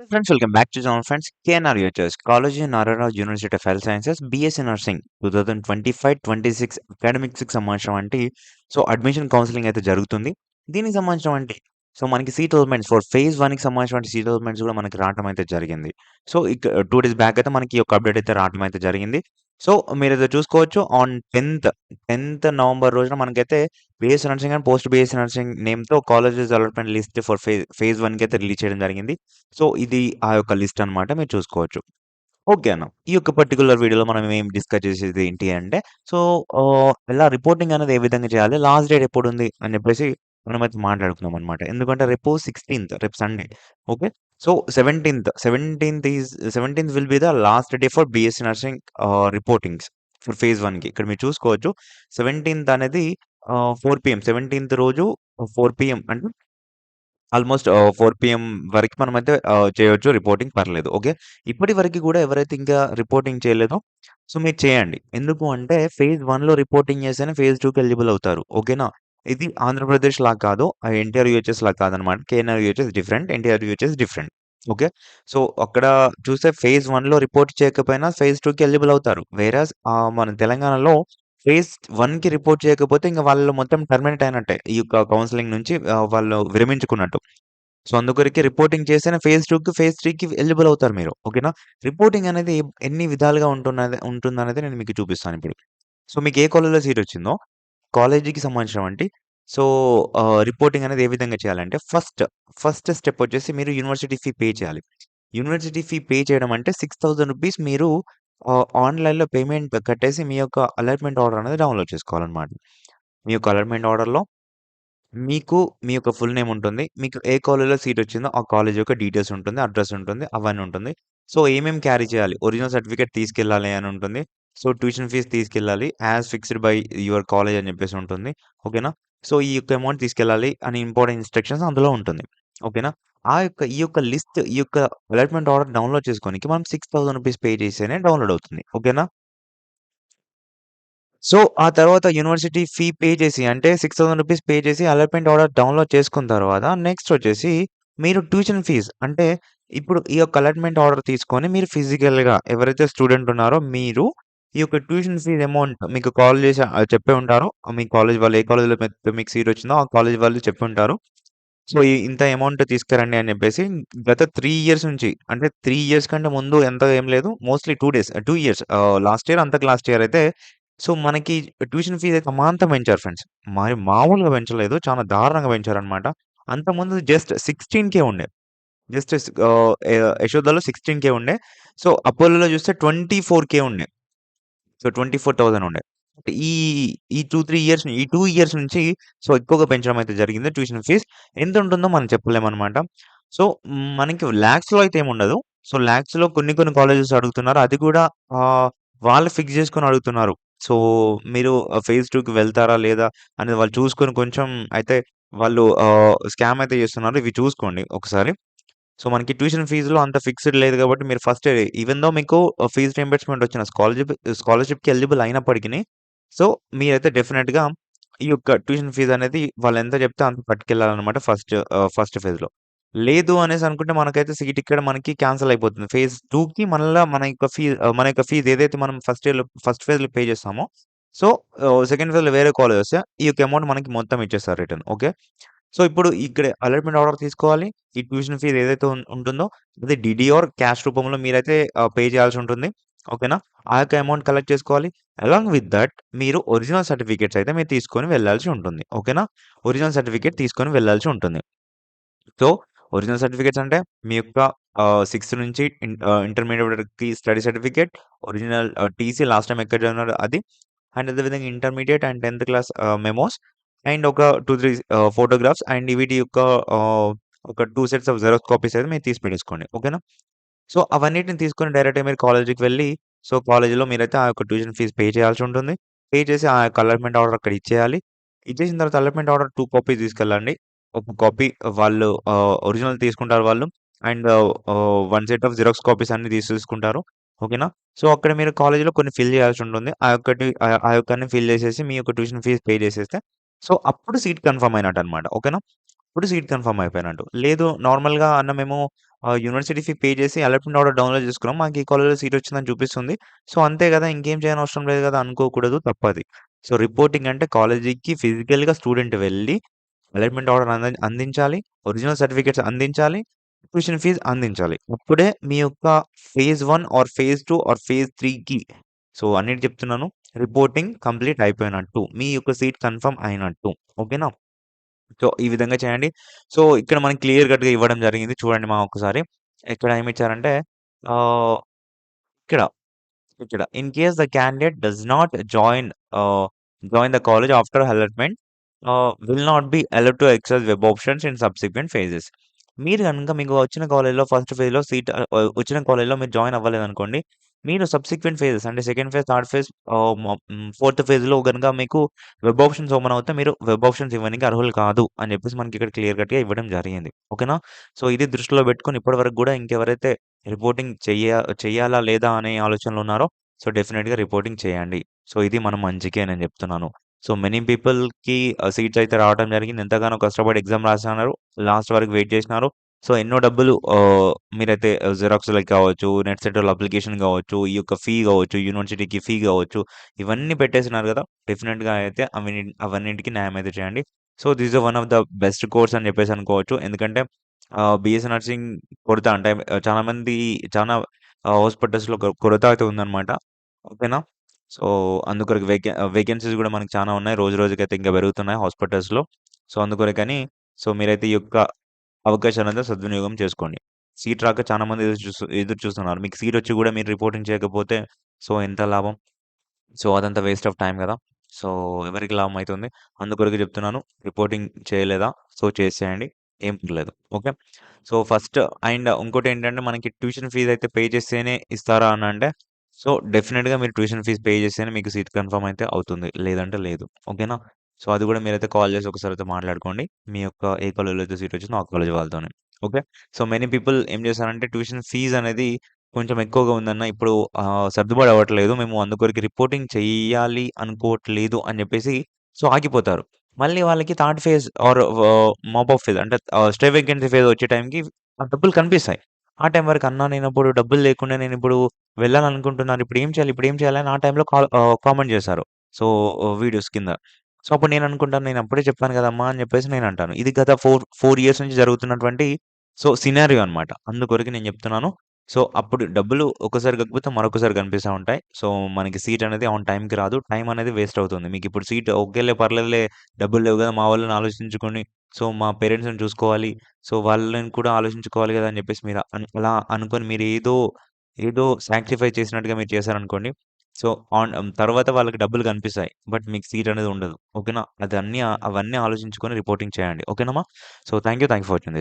Friends welcome back to channel friends KNR UHS college Narayanarao university of health sciences BSc nursing two thousand twenty five twenty six అకాడమిక్స్కి సంబంధించిన వంటి so admission counselling అయితే జరుగుతుంది. దీనికి సంబంధించిన వంటి so మనకి see అలమెంట్స్ for phase వన్కి సంబంధించిన సీ అలమెంట్స్ కూడా మనకి రావడం అయితే జరిగింది. సో ఇక టూ డేస్ బ్యాక్ అయితే మనకి ఈ యొక్క అప్డేట్ అయితే రావడం అయితే జరిగింది. సో మీరు అయితే చూసుకోవచ్చు ఆన్ టెన్త్ టెన్త్ నవంబర్ రోజున మనకైతే BS nursing and post BSc nursing నేమ్తో colleges allotment list for phase phase వన్కి అయితే రిలీజ్ చేయడం జరిగింది. సో ఇది ఆ యొక్క లిస్ట్ అన్నమాట మీరు చూసుకోవచ్చు. ఓకే అన్న ఈ యొక్క పర్టికులర్ వీడియోలో మనం ఏం డిస్కస్ చేసేది ఏంటి అంటే సో ఎలా రిపోర్టింగ్ అనేది ఏ విధంగా చేయాలి లాస్ట్ డేట్ ఎప్పుడు ఉంది అని చెప్పేసి మనమైతే మాట్లాడుకుందాం అనమాట ఎందుకంటే రేపు సిక్స్టీన్త్ రేపు Sunday okay so seventeenth seventeenth is seventeenth will be the last day for BSc nursing reportings for phase వన్కి ఇక్కడ మీరు చూసుకోవచ్చు సెవెంటీన్త్ అనేది ఫోర్ పిఎం సెవెంటీన్త్ రోజు uh, ఫోర్ పిఎం అంటే ఆల్మోస్ట్ ఫోర్ పిఎం వరకు మనమైతే అయితే చేయొచ్చు రిపోర్టింగ్ పర్లేదు. ఓకే. ఇప్పటి వరకు కూడా ఎవరైతే ఇంకా రిపోర్టింగ్ చేయలేదో సో మీరు చేయండి. ఎందుకు అంటే ఫేజ్ వన్లో రిపోర్టింగ్ చేస్తేనే ఫేజ్ టూకి ఎలిజిబుల్ అవుతారు. ఓకేనా. ఇది ఆంధ్రప్రదేశ్ లాగా కాదు. ఎన్టీఆర్ యూహెచ్ఎస్ లాగా కాదనమాట. KNR UHS different. NTR UHS different. Okay. So అక్కడ చూస్తే ఫేజ్ వన్లో రిపోర్ట్ చేయకపోయినా ఫేజ్ టూకి ఎలిజిబుల్ అవుతారు. వేరాజ్ మన తెలంగాణలో ఫేజ్ వన్కి రిపోర్ట్ చేయకపోతే ఇంకా వాళ్ళు మొత్తం టర్మినేట్ అయినట్టే. ఈ యొక్క కౌన్సిలింగ్ నుంచి వాళ్ళు విరమించుకున్నట్టు. సో అందుకొరికి రిపోర్టింగ్ చేస్తే ఫేజ్ టూకి ఫేజ్ త్రీకి ఎలిజిబుల్ అవుతారు మీరు. ఓకేనా. రిపోర్టింగ్ అనేది ఎన్ని విధాలుగా ఉంటున్నది ఉంటుందనేది నేను మీకు చూపిస్తాను ఇప్పుడు. సో మీకు ఏ కాలేజ్‌లో సీట్ వచ్చిందో కాలేజీకి సంబంధించినవంటి సో ఆహ్, రిపోర్టింగ్ అనేది ఏ విధంగా చేయాలంటే ఫస్ట్, ఫస్ట్ స్టెప్ వచ్చేసి మీరు యూనివర్సిటీ ఫీ పే చేయాలి. యూనివర్సిటీ ఫీ పే చేయడం అంటే రూ. 6000 మీరు ఆహ్, ఆన్‌లైన్‌లో పేమెంట్ కట్టేసి మీ యొక్క అలాట్‌మెంట్ ఆర్డర్ అనేది డౌన్‌లోడ్ చేసుకోవాలన్నమాట. మీ యొక్క అలాట్‌మెంట్ ఆర్డర్‌లో మీకు మీ యొక్క ఫుల్ నేమ్ ఉంటుంది. మీకు ఏ కాలేజ్‌లో సీట్ వచ్చిందో ఆ కాలేజ్ యొక్క డీటెయిల్స్ ఉంటుంది. అడ్రస్ ఉంటుంది. అవన్నీ ఉంటుంది. సో ఏమేమి క్యారీ చేయాలి? ఒరిజినల్ సర్టిఫికేట్ తీసుకెళ్ళాలి అని ఉంటుంది. సో ట్యూషన్ ఫీజ్ తీసుకెళ్ళాలి. As fixed by your college అని చెప్పేసి ఉంటుంది. ఓకేనా. సో ఈ యొక్క అమౌంట్ తీసుకెళ్ళాలి అని ఇంపార్టెంట్ ఇన్‌స్ట్రక్షన్స్ అందులో ఉంటుంది. ఓకేనా. ఆ యొక్క ఈ యొక్క లిస్ట్ ఈ యొక్క అలాట్‌మెంట్ ఆర్డర్ డౌన్‌లోడ్ చేసుకోనికి మనం సిక్స్ థౌసండ్ రూపీస్ పే చేస్తేనే డౌన్‌లోడ్ అవుతుంది. ఓకేనా. సో ఆ తర్వాత యూనివర్సిటీ ఫీ పే చేసి అంటే సిక్స్ థౌసండ్ రూపీస్ పే చేసి అలాట్‌మెంట్ ఆర్డర్ డౌన్‌లోడ్ చేసుకున్న తర్వాత నెక్స్ట్ వచ్చేసి మీరు ట్యూషన్ ఫీజ్ అంటే ఇప్పుడు ఈ యొక్క అలాట్‌మెంట్ ఆర్డర్ తీసుకొని మీరు ఫిజికల్‌గా ఎవరైతే స్టూడెంట్ ఉన్నారో మీరు ఈ యొక్క ట్యూషన్ ఫీజ్ అమౌంట్ మీకు కాల్ చేసి చెప్పే ఉంటారు. మీ కాలేజ్ వాళ్ళు ఏ కాలేజ్‌లో మీకు మీకు సీట్ వచ్చిందో ఆ కాలేజ్ వాళ్ళు చెప్పి ఉంటారు. సో ఈ ఇంత అమౌంట్ తీసుకురండి అని చెప్పేసి గత త్రీ ఇయర్స్ నుంచి అంటే త్రీ ఇయర్స్ కంటే ముందు ఎంత ఏం లేదు. Mostly two days two years last year అంతకు లాస్ట్ ఇయర్ అయితే సో మనకి ట్యూషన్ ఫీజ్ అయితే అమాంతం పెంచారు ఫ్రెండ్స్. మరి మామూలుగా పెంచలేదు. చాలా దారుణంగా పెంచారనమాట అంతకుముందు జస్ట్ 16,000 ఉండే. జస్ట్ యశోదాలో సిక్స్టీన్ కే ఉండే. సో అపోలోలో చూస్తే 24,000 ఉండే. సో 24,000 ఉండే. ఈ ఈ 2, 3 ఇయర్స్ ఈ టూ ఇయర్స్ నుంచి సో ఎక్కువగా పెంచడం అయితే జరిగింది ట్యూషన్ ఫీజ్ ఎంత ఉంటుందో మనం చెప్పలేమన్నమాట. సో మనకి ల్యాక్స్లో అయితే ఏమి ఉండదు. సో ల్యాక్స్లో కొన్ని కొన్ని కాలేజెస్ అడుగుతున్నారు. అది కూడా వాళ్ళు ఫిక్స్ చేసుకొని అడుగుతున్నారు. సో మీరు ఫేజ్ టూకి వెళ్తారా లేదా అనేది వాళ్ళు చూసుకొని కొంచెం అయితే వాళ్ళు స్కామ్ అయితే చేస్తున్నారు. ఇవి చూసుకోండి ఒకసారి. సో మనకి ట్యూషన్ ఫీజులో అంత ఫిక్స్డ్ లేదు కాబట్టి మీరు ఫస్ట్ ఈవెన్ దో మీకు uh, ఫీజు రీయింబర్స్‌మెంట్ వచ్చిన స్కాలర్‌షిప్ స్కాలర్‌షిప్‌కి ఎలిజిబుల్ అయినప్పటికీ సో మీరైతే డెఫినెట్గా ఈ యొక్క ట్యూషన్ ఫీజు అనేది వాళ్ళు ఎంత చెప్తే అంత పట్టుకెళ్ళాలన్నమాట ఫస్ట్ ఫస్ట్ ఫేజ్‌లో. లేదు అనేసి అనుకుంటే మనకైతే సీట్ ఇక్కడ మనకి క్యాన్సిల్ అయిపోతుంది. ఫేజ్ టూకి మళ్ళీ మన యొక్క ఫీజు uh, మన యొక్క ఫీజు ఏదైతే మనం ఫస్ట్ ఇయర్‌లో ఫస్ట్ ఫేజ్‌లో పే చేస్తామో సో సెకండ్ ఫేజ్‌లో వేరే కాలేజ్ వస్తే ఈ యొక్క అమౌంట్ మనకి మొత్తం ఇచ్చేస్తారు రిటర్న్. ఓకే. సో ఇప్పుడు ఇక్కడ అలర్ట్మెంట్ ఆర్డర్ తీసుకోవాలి. ఈ ట్యూషన్ ఫీజ్ ఏదైతే ఉం ఉంటుందో అది డీడీ ఆర్ క్యాష్ రూపంలో మీరైతే ఆహ్, పే చేయాల్సి ఉంటుంది. ఓకేనా. ఆ యొక్క అమౌంట్ కలెక్ట్ చేసుకోవాలి. అలాంగ్ విత్ దట్ మీరు ఒరిజినల్ సర్టిఫికేట్స్ అయితే మీరు తీసుకొని వెళ్ళాల్సి ఉంటుంది. ఓకేనా. ఒరిజినల్ సర్టిఫికేట్ తీసుకొని వెళ్ళాల్సి ఉంటుంది. సో ఒరిజినల్ సర్టిఫికేట్స్ అంటే మీ యొక్క ఆహ్, సిక్స్త్ నుంచి in ah, study certificate, original ah, TC last time ఎక్కడ చదివారో అది. అండ్ అదే విధంగా ఇంటర్మీడియేట్ అండ్ 10థ్ క్లాస్ ఆహ్, మెమోస్ అండ్ ఒక టూ త్రీ ఫోటోగ్రాఫ్స్ అండ్ వీటి యొక్క ఒక two sets of xerox copies అయితే మీరు తీసి పెట్టేసుకోండి. ఓకేనా. సో అవన్నిటిని తీసుకొని డైరెక్ట్‌గా మీరు కాలేజీకి వెళ్ళి సో కాలేజీలో మీరైతే ఆ యొక్క ట్యూషన్ ఫీజు పే చేయాల్సి ఉంటుంది. పే చేసి ఆ యొక్క అలాట్‌మెంట్ ఆర్డర్ అక్కడ ఇచ్చేయాలి. ఇచ్చేసిన తర్వాత అలాట్‌మెంట్ ఆర్డర్ టూ కాపీస్ తీసుకెళ్ళండి. ఒక కాపీ వాళ్ళు ఒరిజినల్ తీసుకుంటారు వాళ్ళు. And one set of xerox copies అన్ని తీసుకుంటారు ఓకేనా. సో అక్కడ మీరు కాలేజీలో కొన్ని ఫిల్ చేయాల్సి ఉంటుంది. ఆ యొక్కటి ఆ యొక్కన్ని ఫిల్ చేసేసి మీ యొక్క ట్యూషన్ ఫీజు పే చేసేస్తే సో అప్పుడు సీట్ కన్ఫర్మ్ అయినట్టన్నమాట. ఓకేనా. అప్పుడు సీట్ కన్ఫర్మ్ అయిపోయినట్టు. లేదు నార్మల్‌గా అన్న మేము ఆహ్, యూనివర్సిటీ ఫీ పే చేసి అలాట్‌మెంట్ ఆర్డర్ డౌన్‌లోడ్ చేసుకున్నాం. మాకు ఈ కాలేజ్‌లో సీట్ వచ్చిందని చూపిస్తుంది. సో, అంతే కదా! ఇంకేం చేయనవసరం లేదు కదా! అనుకోకూడదు తప్పది. సో, రిపోర్టింగ్ అంటే కాలేజీకి ఫిజికల్‌గా స్టూడెంట్ వెళ్ళి అలాట్‌మెంట్ ఆర్డర్ అంద అందించాలి. ఒరిజినల్ సర్టిఫికేట్స్ అందించాలి. ట్యూషన్ ఫీజ్ అందించాలి. అప్పుడే మీ యొక్క phase 1 or phase 2 or phase 3కి సో, అన్నిటి చెప్తున్నాను. రిపోర్టింగ్ కంప్లీట్ అయిపోయినట్టు. మీ యొక్క సీట్ కన్ఫర్మ్ అయినట్టు. ఓకేనా? సో, ఈ విధంగా చేయండి. సో, ఇక్కడ మనకి క్లియర్ కట్‌గా ఇవ్వడం జరిగింది. చూడండి మా ఒక్కసారి. ఇక్కడ ఏమిచ్చారంటే ఇచ్చారంటే ఇక్కడ, ఇక్కడ in case the candidate does not join join the college after allotment will not be allowed to access web options in subsequent phases. మీరు కనుక మీకు వచ్చిన కాలేజ్‌లో ఫస్ట్ ఫేజ్‌లో సీట్ వచ్చిన కాలేజ్‌లో మీరు జాయిన్ అవ్వలేదు అనుకోండి మీరు సబ్సిక్వెంట్ ఫేజెస్ అంటే second phase, third phase fourth ఫేజ్‌లో గనుక మీకు వెబ్ ఆప్షన్స్ ఓపెన్ అవుతే మీరు వెబ్ ఆప్షన్స్ ఇవ్వడానికి అర్హులు కాదు అని చెప్పేసి మనకి ఇక్కడ క్లియర్ కట్‌గా ఇవ్వడం జరిగింది. ఓకేనా? సో, ఇది దృష్టిలో పెట్టుకొని ఇప్పటి వరకు కూడా ఇంకెవరైతే రిపోర్టింగ్ చెయ్య చెయ్యాలా లేదా అనే ఆలోచనలు ఉన్నారో సో, డెఫినెట్గా రిపోర్టింగ్ చేయండి. సో, ఇది మనం మంచికే నేను చెప్తున్నాను. సో, మెనీ పీపుల్‌కి సీట్స్ అయితే రావడం జరిగింది. ఎంతగానో కష్టపడి ఎగ్జామ్ రాసినారు లాస్ట్ వరకు వెయిట్ చేసినారు. సో, ఎన్నో డబ్బులు మీరైతే జిరాక్స్‌లకి కావచ్చు, నెట్ సెంటర్‌లో అప్లికేషన్ కావచ్చు, ఈ యొక్క ఫీ కావచ్చు, యూనివర్సిటీకి ఫీ కావచ్చు, ఇవన్నీ పెట్టేసినారు కదా! డెఫినెట్గా అయితే అవన్నీ అవన్నింటికి న్యాయం అయితే చేయండి. So, this is one of the best course అని చెప్పేసి అనుకోవచ్చు. ఎందుకంటే ఆహ్, నర్సింగ్ కొరత అంటే చాలా మంది చాలా హాస్పిటల్స్‌లో కొరత అయితే ఉందన్నమాట. ఓకేనా? సో, అందుకొరకు వేకె వేకెన్సీస్ కూడా మనకు చాలా ఉన్నాయి. రోజు రోజుకైతే ఇంకా పెరుగుతున్నాయి హాస్పిటల్స్‌లో. సో, అందుకొరకని సో, మీరైతే ఈ యొక్క అవకాశాలంతా సద్వినియోగం చేసుకోండి. సీట్ రాక చాలా మంది ఎదురు చూస్తు ఎదురు చూస్తున్నారు. మీకు సీట్ వచ్చి కూడా మీరు రిపోర్టింగ్ చేయకపోతే సో, ఎంత లాభం? సో, అదంతా వేస్ట్ ఆఫ్ టైం కదా! సో, ఎవరికి లాభం అవుతుంది అందుకొరకు చెప్తున్నాను. రిపోర్టింగ్ చేయలేదా? సో, చేసేయండి. ఏం లేదు ఓకే. సో, ఫస్ట్ అండ్ ఇంకోటి ఏంటంటే మనకి ట్యూషన్ ఫీజ్ అయితే పే చేస్తేనే ఇస్తారా అనంటే సో, డెఫినెట్గా మీరు ట్యూషన్ ఫీజ్ పే చేస్తేనే మీకు సీట్ కన్ఫర్మ్ అయితే అవుతుంది. లేదంటే లేదు. ఓకేనా? సో, అది కూడా మీరైతే కాల్ చేసి ఒకసారి అయితే మాట్లాడుకోండి. మీ యొక్క ఏ కాలేజ్‌లో అయితే సీట్ వచ్చిందో ఆ కాలేజ్ వాళ్ళతోనే ఓకే. సో, మెనీ పీపుల్ ఏం చేశారంటే ట్యూషన్ ఫీజ్ అనేది కొంచెం ఎక్కువగా ఉందన్న ఇప్పుడు సర్దుబాటు అవ్వట్లేదు. మేము అందుకొరికి రిపోర్టింగ్ చేయాలి అనుకోవట్లేదు అని చెప్పేసి సో, ఆగిపోతారు. మళ్ళీ వాళ్ళకి third phase or mop up phase అంటే స్టే వేకెన్సీ ఫేజ్ వచ్చే టైంకి ఆ డబ్బులు కనిపిస్తాయి. ఆ టైం వరకు అన్నా నేను ఇప్పుడు డబ్బులు లేకుండా నేను ఇప్పుడు వెళ్ళాలనుకుంటున్నాను. ఇప్పుడు ఏం చేయాలి? ఇప్పుడు ఏం చేయాలి? అని ఆ టైంలో కాల్ కామెంట్ చేశారు. సో, వీడియోస్ కింద. సో, అప్పుడు నేను అనుకుంటాను నేను అప్పుడే చెప్పాను కదమ్మా! అని చెప్పేసి నేను అంటాను. ఇది గత 4, 4 ఇయర్స్ నుంచి జరుగుతున్నటువంటి సో, సినారియో అనమాట అందుకొరకు నేను చెప్తున్నాను. సో, అప్పుడు డబ్బులు ఒక్కసారి కాకపోతే మరొకసారి కనిపిస్తా ఉంటాయి. సో, మనకి సీట్ అనేది ఆన్ టైంకి రాదు. టైం అనేది వేస్ట్ అవుతుంది. మీకు ఇప్పుడు సీట్ ఒకేలే పర్లేదులే డబ్బులు లేవు కదా! మా వాళ్ళని ఆలోచించుకొని సో, మా పేరెంట్స్‌ని చూసుకోవాలి. సో, వాళ్ళని కూడా ఆలోచించుకోవాలి కదా! అని చెప్పేసి మీరు అలా అనుకొని మీరు ఏదో, ఏదో సాక్రిఫై చేసినట్టుగా మీరు చేశారనుకోండి. సో, ఆన్ తర్వాత వాళ్ళకి డబ్బులు కనిపిస్తాయి. బట్ మీకు సీట్ అనేది ఉండదు. ఓకేనా? అది అన్నీ అవన్నీ ఆలోచించుకొని రిపోర్టింగ్ చేయండి. ఓకేనామ్మా? So, thank you. Thank you for watching this.